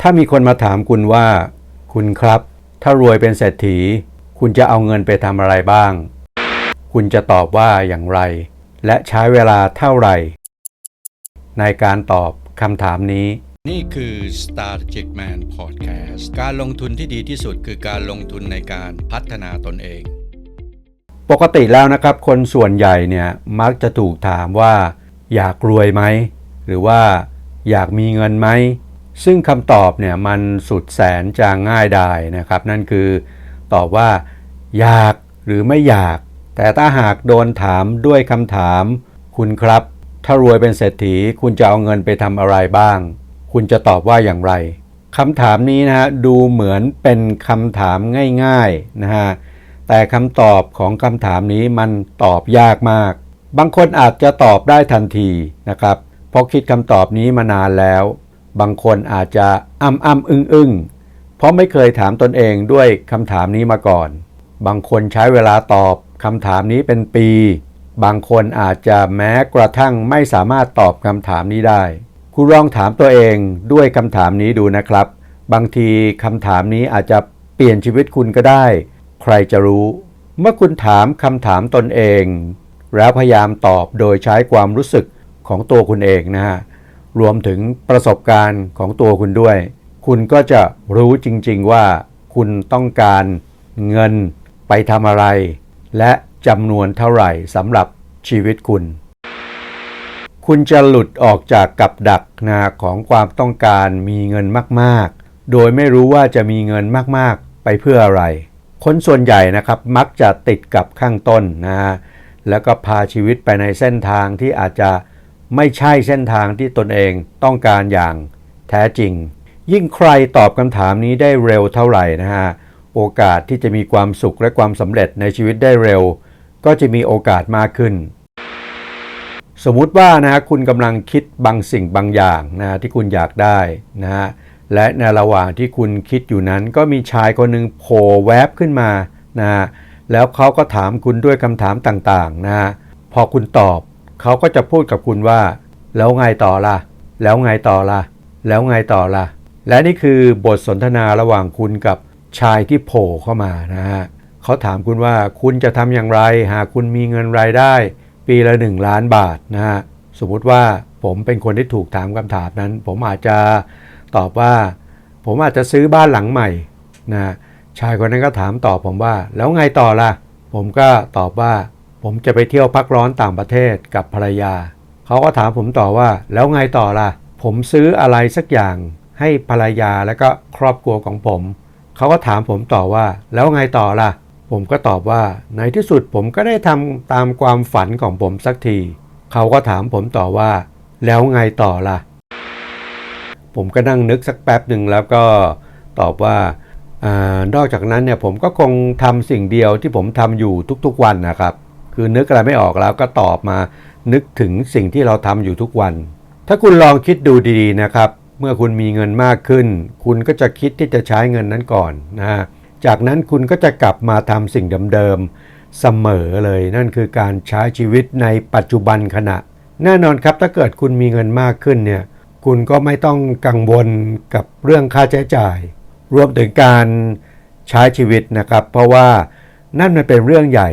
ถ้ามีคนมาถามคุณว่า คุณครับ ถ้ารวยเป็นเศรษฐี คุณจะเอาเงินไปทำอะไรบ้าง คุณจะตอบว่าอย่างไร และใช้เวลาเท่าไหร่ ในการตอบคำถามนี้ นี่คือ Strategic Man Podcast การลงทุนที่ดีที่สุดคือการลงทุนในการพัฒนาตนเอง ปกติแล้วนะครับ คนส่วนใหญ่เนี่ยมักจะถูกถามว่า อยากรวยไหม หรือว่าอยากมีเงินไหม ซึ่งคำตอบเนี่ยมันสุดแสนจะง่ายดายนะครับ นั่นคือตอบว่า อยากหรือไม่อยาก แต่ถ้าหากโดนถามด้วยคำถาม คุณครับ ถ้ารวยเป็นเศรษฐีคุณจะเอาเงินไปทำอะไรบ้าง คุณจะตอบว่าอย่างไรคำถามนี้นะฮะดูเหมือนเป็นคำถามง่ายๆนะฮะแต่คำตอบของคำถามนี้มันตอบยากมาก บางคนอาจจะตอบได้ทันทีนะครับเพราะคิดคำตอบนี้มานานแล้ว บางคนอาจจะอ้ำอ้ำอึ้งอึ้งเพราะไม่เคยถามตนเองด้วยคำถามนี้มาก่อน บางคนใช้เวลาตอบคำถามนี้เป็นปี บางคนอาจจะแม้กระทั่งไม่สามารถตอบคำถามนี้ได้ คุณลองถามตัวเองด้วยคำถามนี้ดูนะครับ บางทีคำถามนี้อาจจะเปลี่ยนชีวิตคุณก็ได้ ใครจะรู้ เมื่อคุณถามคำถามตนเอง แล้วพยายามตอบโดยใช้ความรู้สึกของตัวคุณเองนะฮะ รวมถึงประสบการณ์ของตัวคุณด้วย คุณก็จะรู้จริง ๆ ว่าคุณต้องการเงินไปทำอะไร และจำนวนเท่าไหร่สำหรับชีวิตคุณ คุณจะหลุดออกจากกับดักนะของความต้องการมีเงินมากๆ โดยไม่รู้ว่าจะมีเงินมากๆ ไปเพื่ออะไร คนส่วนใหญ่นะครับมักจะติดกับข้างต้นนะฮะแล้วก็พาชีวิตไปในเส้นทางที่อาจจะ ไม่ใช่เส้นทางที่ตนเองต้องการอย่างแท้จริง ยิ่งใครตอบคำถามนี้ได้เร็วเท่าไหร่นะฮะ โอกาสที่จะมีความสุขและความสำเร็จในชีวิตได้เร็ว ก็จะมีโอกาสมากขึ้น สมมุติว่านะคุณกำลังคิดบางสิ่งบางอย่างนะที่คุณอยากได้นะฮะ และในระหว่างที่คุณคิดอยู่นั้น ก็มีชายคนหนึ่งโผล่แวบขึ้นมานะฮะแล้วเขาก็ถามคุณด้วยคำถามต่างๆนะฮะ พอคุณตอบ เขาก็จะพูดกับคุณว่า แล้วไงต่อล่ะ แล้วไงต่อล่ะ แล้วไงต่อล่ะ และนี่คือบทสนทนาระหว่างคุณกับชายที่โผล่เข้ามานะฮะเขาถามคุณว่าคุณจะทำอย่างไร หากคุณมีเงินรายได้ ปีละ 1 ล้านบาทนะฮะสมมติว่าผมเป็นคนที่ถูกถามคำถามนั้น ผมอาจจะตอบว่า ผมอาจจะซื้อบ้านหลังใหม่นะชายคนนั้นก็ถามตอบผมว่า แล้วไงต่อล่ะ ผมก็ตอบว่า ผมจะไปเที่ยวพักร้อนต่างประเทศกับภรรยา เขาก็ถามผมต่อว่า แล้วไงต่อล่ะ ผมซื้ออะไรสักอย่างให้ภรรยาและก็ครอบครัวของผม เขาก็ถามผมต่อว่า แล้วไงต่อล่ะ ผมก็ตอบว่า ในที่สุดผมก็ได้ทำตามความฝันของผมสักที เขาก็ถามผมต่อว่า แล้วไงต่อล่ะ ผมก็นั่งนึกสักแป๊บหนึ่งแล้วก็ตอบว่าอนอกจากนั้นเนี่ยผมก็คงทำสิ่งเดียวที่ผมทำอยู่ทุกๆวันนะครับ คือนึกอะไรไม่ออกแล้วก็ตอบมา นึกถึงสิ่งที่เราทำอยู่ทุกวัน ถ้าคุณลองคิดดูดีๆนะครับ เมื่อคุณมีเงินมากขึ้น คุณก็จะคิดที่จะใช้เงินนั้นก่อนนะฮะจากนั้นคุณก็จะกลับมาทำสิ่งเดิมๆเสมอเลยนั่นคือการใช้ชีวิตในปัจจุบันขณะ แน่นอนครับถ้าเกิดคุณมีเงินมากขึ้นเนี่ยคุณก็ไม่ต้องกังวลกับเรื่องค่าใช้จ่าย รวมถึงการใช้ชีวิตนะครับ เพราะว่านั่นมันเป็นเรื่องใหญ่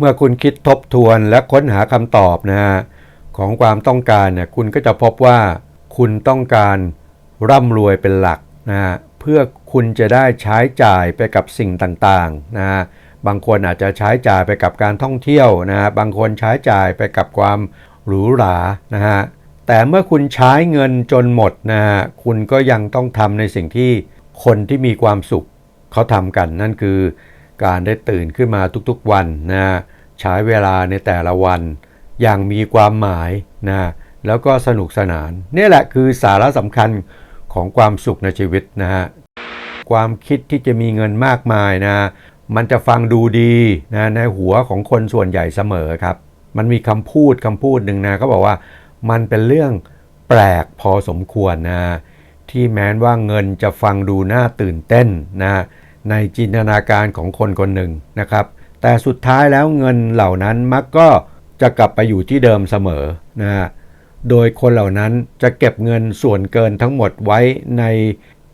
เมื่อคุณคิดทบทวนและค้นหาคำตอบนะฮะของความต้องการเนี่ยคุณก็จะพบว่าคุณต้องการร่ำรวยเป็นหลักนะฮะเพื่อคุณจะได้ใช้จ่ายไปกับสิ่งต่างๆนะฮะบางคนอาจจะใช้จ่ายไปกับการท่องเที่ยวนะฮะบางคนใช้จ่ายไปกับความหรูหรานะฮะแต่เมื่อคุณใช้เงินจนหมดนะฮะคุณก็ยังต้องทำในสิ่งที่คนที่มีความสุขเขาทำกันนั่นคือ การได้ตื่นขึ้นมาทุกๆวันนะใช้เวลาในแต่ละวัน อย่างมีความหมายนะแล้วก็สนุกสนาน นี่แหละคือสาระสำคัญของความสุขในชีวิตนะฮะความคิดที่จะมีเงินมากมายนะมันจะฟังดูดีนะในหัวของคนส่วนใหญ่เสมอครับ มันมีคำพูดคำพูดหนึ่งนะเขาบอกว่ามันเป็นเรื่องแปลกพอสมควรนะที่แม้นว่าเงินจะฟังดูน่าตื่นเต้นนะ ในจินตนาการของคนคนหนึ่งนะครับ แต่สุดท้ายแล้วเงินเหล่านั้นมักก็จะกลับไปอยู่ที่เดิมเสมอนะโดยคนเหล่านั้นจะเก็บเงินส่วนเกินทั้งหมดไว้ใน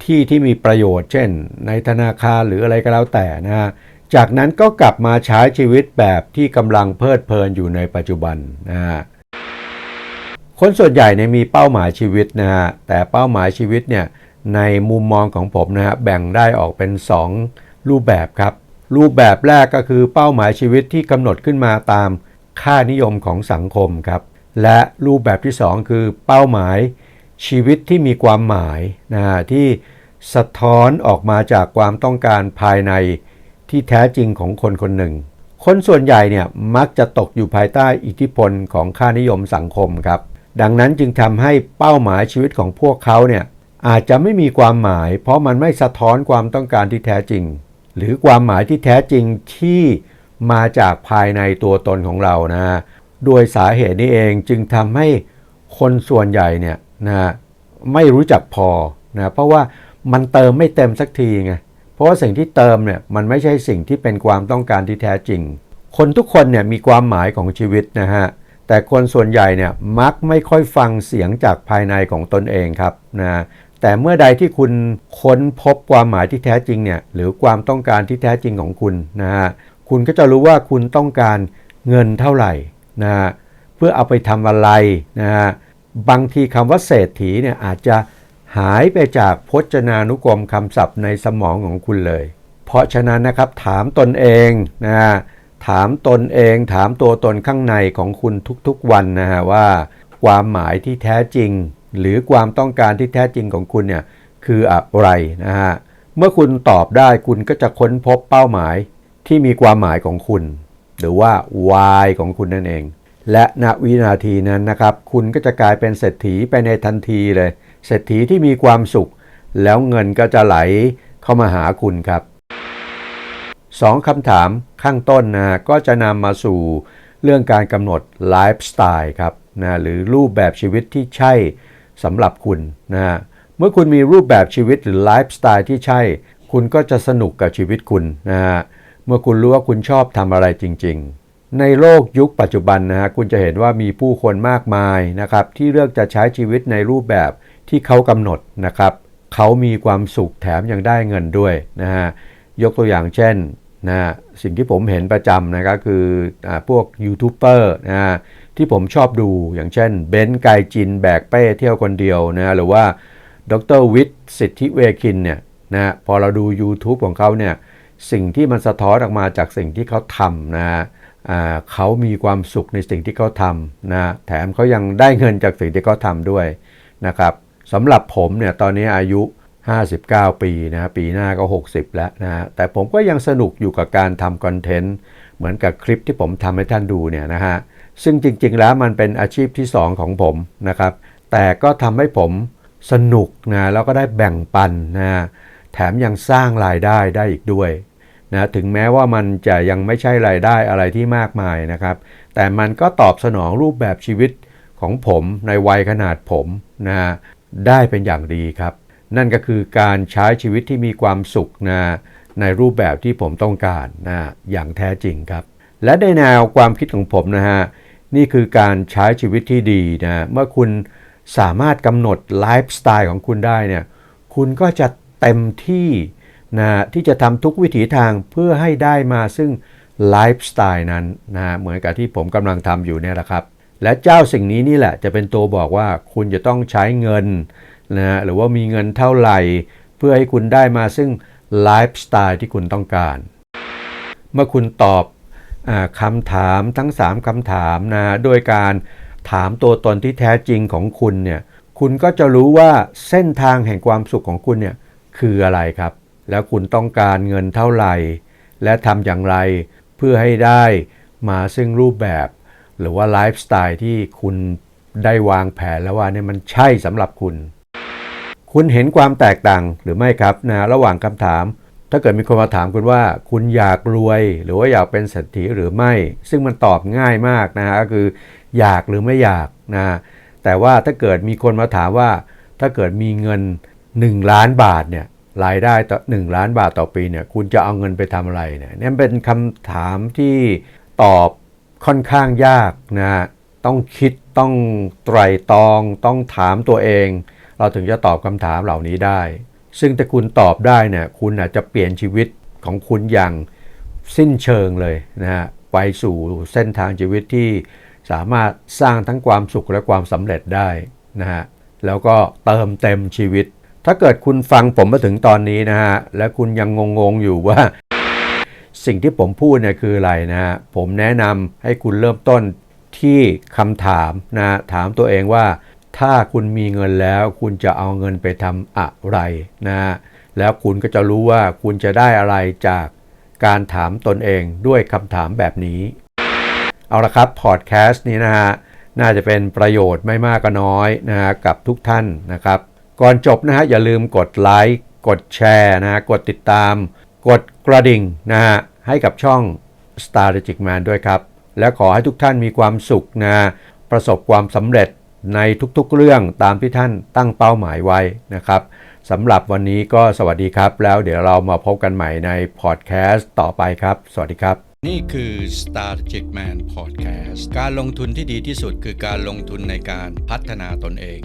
ที่ที่มีประโยชน์ เช่น ในธนาคารหรืออะไรก็แล้วแต่นะฮะจากนั้นก็กลับมาใช้ชีวิตแบบที่กำลังเพลิดเพลินอยู่ในปัจจุบันนะฮะคนส่วนใหญ่เนี่ยมีเป้าหมายชีวิตนะฮะแต่เป้าหมายชีวิตเนี่ย ในมุมมองของผมนะฮะแบ่งได้ออกเป็น 2 รูปแบบครับ รูปแบบแรกก็คือเป้าหมายชีวิตที่กำหนดขึ้นมาตามค่านิยมของสังคมครับ และรูปแบบที่ 2 คือเป้าหมายชีวิตที่มีความหมายนะฮะที่สะท้อนออกมาจากความต้องการภายในที่แท้จริงของคนคนหนึ่ง คนส่วนใหญ่เนี่ยมักจะตกอยู่ภายใต้อิทธิพลของค่านิยมสังคมครับ ดังนั้นจึงทำให้เป้าหมายชีวิตของพวกเขาเนี่ย อาจจะไม่มีความหมาย เพราะมันไม่สะท้อนความต้องการที่แท้จริง หรือความหมายที่แท้จริงที่มาจากภายในตัวตนของเรานะฮะด้วยสาเหตุนี้เองจึงทำให้คนส่วนใหญ่เนี่ยนะฮะไม่รู้จักพอนะเพราะว่ามันเติมไม่เต็มสักทีไงเพราะว่าสิ่งที่เติมเนี่ยมันไม่ใช่สิ่งที่เป็นความต้องการที่แท้จริง คนทุกคนเนี่ยมีความหมายของชีวิตนะฮะแต่คนส่วนใหญ่เนี่ยมักไม่ค่อยฟังเสียงจากภายในของตนเองครับนะ แต่เมื่อใดที่คุณค้นพบความหมายที่แท้จริงเนี่ยหรือความต้องการที่แท้จริงของคุณนะฮะคุณก็จะรู้ว่าคุณต้องการเงินเท่าไหร่นะฮะเพื่อเอาไปทำอะไรนะฮะบางทีคำว่าเศรษฐีเนี่ยอาจจะหายไปจากพจนานุกรมคำศัพท์ในสมองของคุณเลย เพราะฉะนั้นนะครับถามตนเองนะฮะถามตนเองถามตัวตนข้างในของคุณทุกๆวันนะฮะว่า ความหมายที่แท้จริง หรือความต้องการที่แท้จริงของคุณเนี่ยคืออะไรนะฮะเมื่อคุณตอบได้คุณก็จะค้นพบเป้าหมายที่มีความหมายของคุณ หรือว่า why ของคุณนั่นเอง และณวินาทีนั้นนะครับ คุณก็จะกลายเป็นเศรษฐีไปในทันทีเลยเศรษฐีที่มีความสุข แล้วเงินก็จะไหลเข้ามาหาคุณครับสองคำถามข้างต้นนะก็จะนำมาสู่เรื่องการกำหนดไลฟ์สไตล์ครับนะหรือรูปแบบชีวิตที่ใช่ สำหรับคุณนะเมื่อคุณมีรูปแบบชีวิตหรือไลฟ์สไตล์ที่ใช่ คุณก็จะสนุกกับชีวิตคุณนะฮะเมื่อคุณรู้ว่าคุณชอบทำอะไรจริง ๆ ในโลกยุคปัจจุบันนะฮะคุณจะเห็นว่ามีผู้คนมากมายนะครับที่เลือกจะใช้ชีวิตในรูปแบบที่เขากำหนดนะครับเขามีความสุขแถมยังได้เงินด้วยนะฮะยกตัวอย่างเช่นนะสิ่งที่ผมเห็นประจำนะครับคืออพวกยูทูบเบอร์นะ ที่ผมชอบดูอย่างเช่นเบนซ์ไกจินแบกเป้เที่ยวคนเดียวนะหรือว่าดรวิทย์สิทธิเวคินเนี่ยนะพอเราดู YouTube ของเขาเนี่ยสิ่งที่มันสะท้อนออกมาจากสิ่งที่เขาทำนะเขามีความสุขในสิ่งที่เขาทำนะแถมเขายังได้เงินจากสิ่งที่เขาทำด้วยนะครับสำหรับผมเนี่ยตอนนี้อายุ 59 ปีนะปีหน้าก็ 60 แล้วนะฮะแต่ผมก็ยังสนุกอยู่กับการทำคอนเทนต์เหมือนกับคลิปที่ผมทำให้ท่านดูเนี่ยนะฮะ ซึ่งจริงๆแล้วมันเป็นอาชีพที่ 2 ของผมนะครับ แต่ก็ทำให้ผมสนุกนะแล้วก็ได้แบ่งปันนะแถมยังสร้างรายได้ได้อีกด้วยนะถึงแม้ว่ามันจะยังไม่ใช่รายได้อะไรที่มากมายนะครับ แต่มันก็ตอบสนองรูปแบบชีวิตของผมในวัยขนาดผมนะได้เป็นอย่างดีครับ นั่นก็คือการใช้ชีวิตที่มีความสุขนะในรูปแบบที่ผมต้องการนะอย่างแท้จริงครับ และในแนวความคิดของผมนะฮะ นี่คือการใช้ชีวิตที่ดีนะเมื่อคุณสามารถกำหนดไลฟ์สไตล์ของคุณได้เนี่ยคุณก็จะเต็มที่นะที่จะทำทุกวิถีทางเพื่อให้ได้มาซึ่งไลฟ์สไตล์นั้นนะเหมือนกับที่ผมกำลังทำอยู่เนี่ยแหละครับ และเจ้าสิ่งนี้นี่แหละจะเป็นตัวบอกว่าคุณจะต้องใช้เงินนะหรือว่ามีเงินเท่าไหร่ เพื่อให้คุณได้มาซึ่งไลฟ์สไตล์ที่คุณต้องการ เมื่อคุณตอบ คำถามทั้ง 3คำถามนะโดยการถามตัวตนที่แท้จริงของคุณเนี่ยคุณก็จะรู้ว่าเส้นทางแห่งความสุขของคุณเนี่ยคืออะไรครับ แล้วคุณต้องการเงินเท่าไหร่ และทำอย่างไรเพื่อให้ได้มาซึ่งรูปแบบ หรือว่าไลฟ์สไตล์ที่คุณได้วางแผนแล้วว่าเนี่ยมันใช่สำหรับคุณ คุณเห็นความแตกต่างหรือไม่ครับนะระหว่างคำถาม ถ้าเกิดมีคนมาถามคุณว่า คุณอยากรวยหรือว่าอยากเป็นเศรษฐีหรือไม่ ซึ่งมันตอบง่ายมากนะฮะก็คืออยากหรือไม่อยากนะแต่ว่าถ้าเกิดมีคนมาถามว่า ถ้าเกิดมีเงิน 1 ล้านบาทเนี่ยรายได้ต่อ1ล้านบาทต่อปีเนี่ยคุณจะเอาเงินไปทำอะไรเนี่ยนี่เป็นคำถามที่ตอบค่อนข้างยากนะต้องคิดต้องไตรตรอง ต้องถามตัวเอง เราถึงจะตอบคำถามเหล่านี้ได้ ซึ่งถ้าคุณตอบได้เนี่ยคุณอาจจะเปลี่ยนชีวิตของคุณอย่างสิ้นเชิงเลยนะฮะไปสู่เส้นทางชีวิตที่สามารถสร้างทั้งความสุขและความสำเร็จได้นะฮะแล้วก็เติมเต็มชีวิต ถ้าเกิดคุณฟังผมมาถึงตอนนี้นะฮะและคุณยังงงๆอยู่ว่า สิ่งที่ผมพูดเนี่ยคืออะไรนะฮะผมแนะนำให้คุณเริ่มต้นที่คำถามนะถามตัวเองว่า ถ้าคุณมีเงินแล้ว คุณจะเอาเงินไปทำอะไรนะแล้วคุณก็จะรู้ว่าคุณจะได้อะไรจากการถามตนเองด้วยคำถามแบบนี้ เอาละครับพอดแคสต์นี้นะฮะน่าจะเป็นประโยชน์ไม่มากก็น้อยนะฮะกับทุกท่านนะครับ ก่อนจบนะฮะอย่าลืมกดไลค์กดแชร์นะฮะกดติดตาม กดกระดิ่งนะฮะให้กับช่อง Strategic Man ด้วยครับ และขอให้ทุกท่านมีความสุขนะประสบความสำเร็จ ในทุกๆเรื่องตามที่ท่านตั้งเป้าหมายไว้นะครับสำหรับวันนี้ก็สวัสดีครับ แล้วเดี๋ยวเรามาพบกันใหม่ในพอดแคสต์ต่อไปครับ สวัสดีครับนี่คือ Strategic Man Podcast การลงทุนที่ดีที่สุดคือการลงทุนในการพัฒนาตนเอง